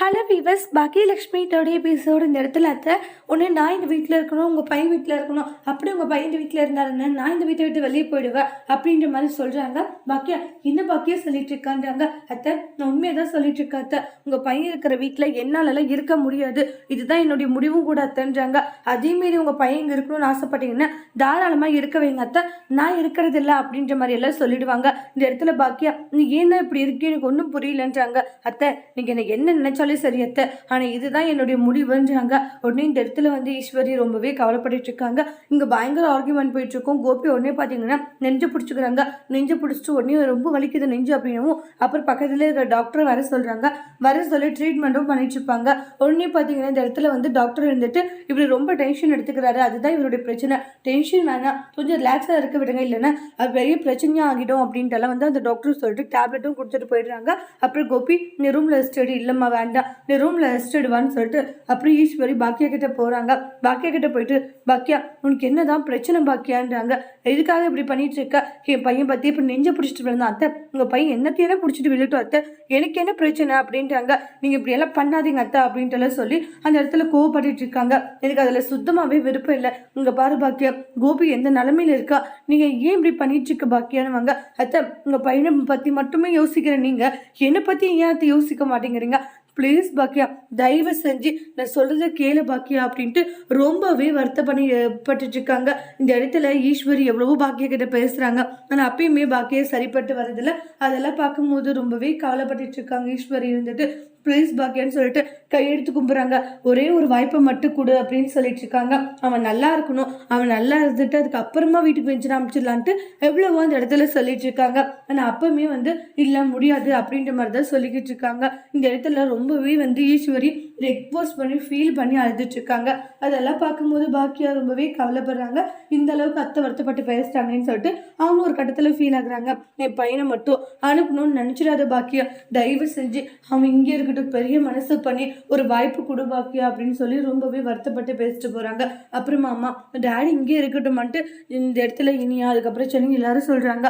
Hello viewers பாக்கியலட்சுமியோட episode இந்த இடத்துல அத்தை. ஒன்று நான் இந்த வீட்டில் இருக்கணும் உங்கள் பையன் வீட்டில் இருக்கணும். அப்படி உங்கள் பையன் இந்த வீட்டில் இருந்தாருன்னு நான் இந்த வீட்டை விட்டு வெளியே போயிடுவேன் அப்படின்ற மாதிரி சொல்கிறாங்க பாக்கியா என்ன பாக்கியா சொல்லிட்டு இருக்கான்றாங்க? அத்தை நான் உண்மையை தான் சொல்லிட்டு இருக்கேன் அத்தை. உங்கள் பையன் இருக்கிற வீட்டில் என்னாலலாம் இருக்க முடியாது. இதுதான் என்னுடைய முடிவும் கூட அத்தைன்றாங்க. அதேமாரி உங்கள் பையன் இங்கே இருக்கணும்னு ஆசைப்பட்டீங்கன்னா தாராளமாக இருக்க வைங்க அத்தை. நான் இருக்கிறது இல்லை அப்படின்ற மாதிரி எல்லாம் சொல்லிடுவாங்க. இந்த இடத்துல பாக்கியா நீ ஏன் தான் இப்படி இருக்கு? எனக்கு ஒன்றும் புரியலன்றாங்க. அத்தை நீங்கள் எனக்கு என்ன நினைச்சாலும் சரி அத்தை. ஆனால் இதுதான் என்னுடைய முடிவுன்றாங்க. உடனே இந்த இடத்துல வந்து ஈஸ்வரி ரொம்பவே கவலைப்பட்டுட்டு இருக்காங்க. இங்கே பயங்கர ஆர்குமெண்ட் போயிட்டு இருக்கோம். கோபி உடனே பார்த்தீங்கன்னா நெஞ்சு பிடிச்சிக்கிறாங்க. நெஞ்சு பிடிச்சிட்டு உடனே ரொம்ப வலிக்குது நெஞ்சு அப்படின்னவும் அப்புறம் பக்கத்துல இருக்கிற டாக்டர் வர சொல்கிறாங்க வர சொல்லி ட்ரீட்மெண்ட்டும் பண்ணிட்டு இருப்பாங்க. உடனே பார்த்தீங்கன்னா இந்த இடத்துல வந்து டாக்டர் இருந்துட்டு இப்படி ரொம்ப டென்ஷன் எடுத்துக்கிறாரு. அதுதான் இவருடைய பிரச்சனை. டென்ஷன் வேணாம். கொஞ்சம் ரிலாக்ஸாக இருக்க விடுங்க. இல்லைன்னா அது பெரிய பிரச்சனையாக ஆகிடும் அப்படின்ட்டுலாம் வந்து அந்த டாக்டர் சொல்லிட்டு டேப்லெட்டும் கொடுத்துட்டு போயிடுறாங்க. அப்புறம் கோபி நீ ரூமில் ஸ்டடி இல்லைம்மா வேண்டாம். நீ ரூமில் ரெஸ்ட் எடுவான்னு சொல்லிட்டு அப்புறம் ஈஸ்வரி பாக்கியா கிட்ட போகிறாங்க பாக்கியா கிட்ட போயிட்டு பாக்கியா உனக்கு என்னதான் பிரச்சனை பாக்கியான்றாங்க எதுக்காக இப்படி பண்ணிட்டு இருக்க? என் பையன் பற்றி இப்போ நெஞ்ச பிடிச்சிட்டு விழுந்தான் அத்தை. உங்கள் பையன் என்னத்தையான பிடிச்சிட்டு விழுட்டும் அத்தை. எனக்கு என்ன பிரச்சனை? அப்படின்றாங்க. நீங்கள் இப்படி எல்லாம் பண்ணாதீங்க அத்தை அப்படின்ட்டுலாம் சொல்லி அந்த இடத்துல கோவப்பட்டு இருக்காங்க. எனக்கு அதில் சுத்தமாகவே விருப்பம் இல்லை. உங்கள் பாரு பாக்கியா கோபி எந்த நிலமையில இருக்கா? நீங்கள் ஏன் இப்படி பண்ணிட்டு இருக்க பாக்கியானுவாங்க அத்தை உங்கள் பையனை பற்றி மட்டுமே யோசிக்கிற நீங்கள் என்னை பற்றி ஏன் அத்தை யோசிக்க மாட்டேங்கிறீங்க? ப்ளீஸ் பாக்கியா தயவு செஞ்சு நான் சொல்கிறத கேளு பாக்கியா அப்படின்ட்டு ரொம்பவே வருத்தப்படி பட்டுட்டு இருக்காங்க இந்த இடத்துல ஈஸ்வரி எவ்வளவோ பாக்கியா கிட்ட பேசுகிறாங்க ஆனால் அப்பயுமே பாக்கியா சரிப்பட்டு வரதில்ல அதெல்லாம் பார்க்கும்போது ரொம்பவே கவலைப்பட்டுட்டு இருக்காங்க ஈஸ்வரி இருந்துட்டு ப்ளீஸ் பாக்கியான்னு சொல்லிட்டு கையெடுத்து கும்புறாங்க. ஒரே ஒரு வாய்ப்பை மட்டும் கொடு அப்படின்னு சொல்லிட்டு இருக்காங்க. அவன் நல்லா இருக்கணும். அவன் நல்லா இருந்துட்டு அதுக்கப்புறமா வீட்டுக்கு பெஞ்சு அமைச்சிடலான்ட்டு எவ்வளவோ அந்த இடத்துல சொல்லிட்டு இருக்காங்க. ஆனால் அப்பவுமே வந்து இல்லை முடியாது அப்படின்ற மாதிரி தான் சொல்லிக்கிட்டு இருக்காங்க. இந்த இடத்துல ரொம்பவே வந்து ஈஸ்வரி ரெக்வஸ்ட் பண்ணி ஃபீல் பண்ணி அழுதுட்ருக்காங்க அதெல்லாம் பார்க்கும்போது பாக்கியா ரொம்பவே கவலைப்படுறாங்க. இந்த அளவுக்கு அத்தை வருத்தப்பட்டு பேசுகிறாங்கன்னு சொல்லிட்டு அவங்க ஒரு கட்டத்தில் ஃபீல் ஆகுறாங்க. என் பையனை மட்டும் அனுப்பணும்னு நினச்சிடாத பாக்கியா. தயவு செஞ்சு அவன் இங்கே இருக்கட்டும் பெரிய மனசு பண்ணி ஒரு வாய்ப்பு கொடு பாக்கியா அப்படின்னு சொல்லி ரொம்பவே வருத்தப்பட்டு பேசிட்டு போகிறாங்க அப்புறமா அம்மா டேடி இங்கே இருக்கட்டும்ன்ட்டு இந்த இடத்துல இனியா அதுக்கப்புறம் சென்னை எல்லாரும் சொல்கிறாங்க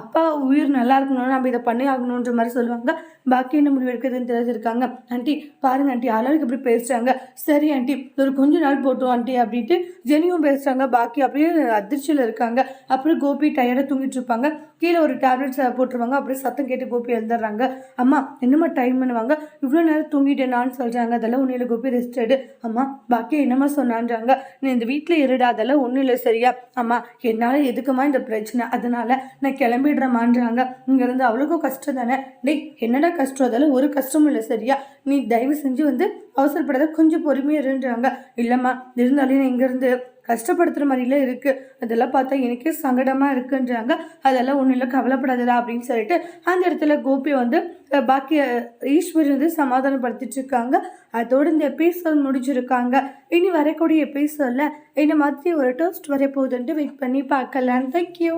அப்பா உயிர் நல்லா இருக்கணும்னு நம்ம இதை பண்ணி ஆகணுன்ற மாதிரி சொல்லுவாங்க. பாக்கி என்ன முடிவு எடுக்கிறதுன்னு தெரிஞ்சிருக்காங்க. ஆண்டி பாருங்க ஆண்டி ஆளாளுக்கு இப்படி பேசுகிறாங்க சரி ஆண்டி ஒரு கொஞ்ச நாள் போட்டோம் ஆண்டி அப்படின்ட்டு ஜெனியும் பேசுகிறாங்க பாக்கி அப்படியே அதிர்ச்சியில் இருக்காங்க. அப்புறம் கோபி டயர்டாக தூங்கிட்டு இருப்பாங்க. கீழே ஒரு டேப்லெட்ஸ் போட்டுருவாங்க. அப்படியே சத்தம் கேட்டு கோபி எழுந்துடுறாங்க. அம்மா என்னம்மா டைம் பண்ணுவாங்க? இவ்வளோ நேரம் தூங்கிட்டேனான்னு சொல்கிறாங்க அதெல்லாம் ஒன்றும் இல்லை கோபி ரெஸ்ட் எடு. அம்மா பாக்கி என்னம்மா சொன்னான்றாங்க? நீ இந்த வீட்டில் இருடா அதெல்லாம் ஒன்றும் இல்லை சரியா? அம்மா என்னால் எதுக்குமா இந்த பிரச்சனை? அதனால நான் கிளம்பிடுறேமான்றாங்க இங்கேருந்து அவ்வளோக்கும் கஷ்டம் தானே? டேய் என்னடா கஷ்டம்? அதெல்லாம் ஒரு கஷ்டமும் இல்லை சரியா? நீ தயவு செஞ்சு வந்து அவசரப்படாத கொஞ்சம் பொறுமையாக இருன்றாங்க. இல்லைம்மா இருந்தாலும் இங்கேருந்து கஷ்டப்படுத்துகிற மாதிரிலாம் இருக்குது அதெல்லாம் பார்த்தா எனக்கே சங்கடமாக இருக்குன்றாங்க. அதெல்லாம் ஒன்றும் இல்லை கவலைப்படாதடா அப்படின்னு சொல்லிட்டு அந்த இடத்துல கோபி வந்து பாக்கி ஈஸ்வரி வந்து சமாதானப்படுத்திட்டு இருக்காங்க. அதோடு இந்த எபிசோட் முடிச்சிருக்காங்க இனி வரக்கூடிய எபிசோடில் இந்த மாதிரி ஒரு டோஸ்ட் வர போகுதுன்ட்டு வெயிட் பண்ணி பார்க்கலாம். தேங்க்யூ